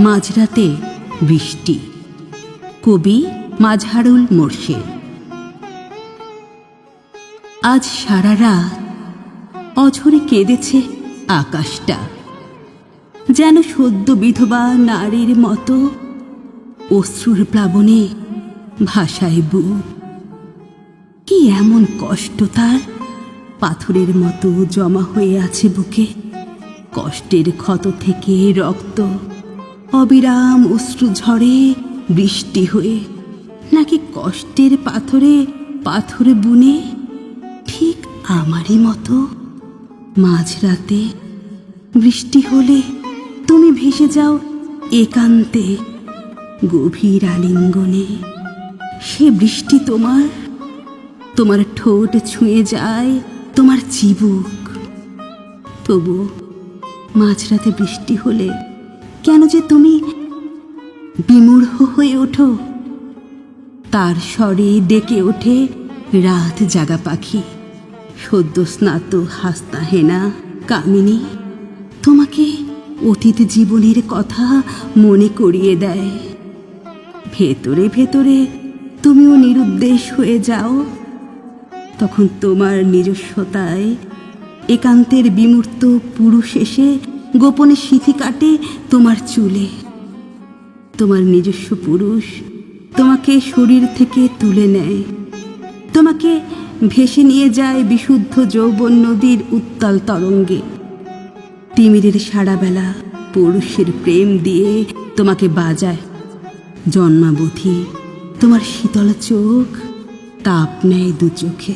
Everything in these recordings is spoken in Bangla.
মাঝরাতে বৃষ্টি। কবি মাঝহারুল মোর্শেদ। আজ সারা রাত অঝরে কেঁদেছে আকাশটা। যেন সদ্য বিধবা নারীর মতো অশ্রুর প্লাবনে ভাষায় বুক। কি এমন কষ্ট তার? পাথরের মতো জমা হয়ে আছে বুকে। কষ্টের ক্ষত থেকে রক্ত। অবিরাম অশ্রু ঝরে বৃষ্টি হয়ে, নাকি কষ্টের পাথরে পাথরে বুনে ঠিক আমারই মতো মাঝরাতে বৃষ্টি হলে তুমি ভেসে যাও একান্তে গভীর আলিঙ্গনে। সে বৃষ্টি তোমার তোমার ঠোঁট ছুঁয়ে যায় তোমার চিবুক। তবু মাঝরাতে বৃষ্টি হলে কেন যে তুমি বিমূঢ় হয়ে ওঠো? তার স্বরে ডেকে ওঠে রাত জাগা পাখি। সদ্য স্নাত হাস্তা হেনা কামিনী, তোমাকে অতীত জীবনের কথা মনে করিয়ে দেয়। ভেতরে ভেতরে তুমিও নিরুদ্দেশ হয়ে যাও। তখন তোমার নিজস্বতায় একান্তের বিমূর্ত পুরুষ এসে গোপনে সিথি কাটে তোমার চুলে। তোমার নিজস্ব পুরুষ তোমাকে শরীর থেকে তুলে নেয়। তোমাকে ভেসে নিয়ে যায় বিশুদ্ধ যৌবন নদীর উত্তাল তরঙ্গে। তিমিরের সারাবেলা পুরুষের প্রেম দিয়ে তোমাকে বাজায়। জন্মাবধি তোমার শীতল চোখ তাপ নেয় দু চোখে।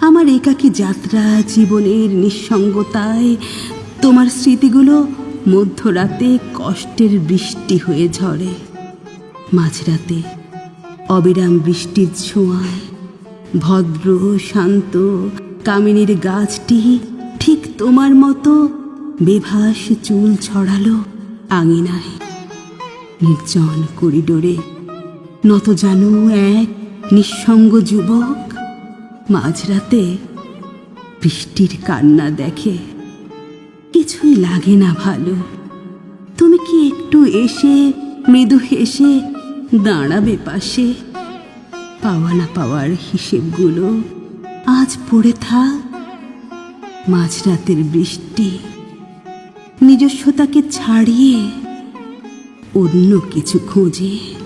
আমার একাকী যাত্রা জীবনের নিঃসঙ্গতায় তোমার স্মৃতিগুলো মধ্যরাতে কষ্টের বৃষ্টি হয়ে ঝরে। মাঝরাতে অবিরাম বৃষ্টির ছোঁয়ায় ভদ্র, শান্ত কামিনীর গাছটি ঠিক তোমার মতো বেভাস চুল ছড়ালো আঙিনায়। নির্জন করিডোরে নত জানু এক নিঃসঙ্গ যুবক মাঝরাতে বৃষ্টির কান্না দেখে। কিছুই লাগে না ভালো। তুমি কি একটু এসে, মৃদু হেসে দাঁড়াবে পাশে? পাওয়া না পাওয়ার হিসেবগুলো আজ পড়ে থাক। মাঝরাতের বৃষ্টি নিজস্বতাকে ছাড়িয়ে অন্য কিছু খোঁজে।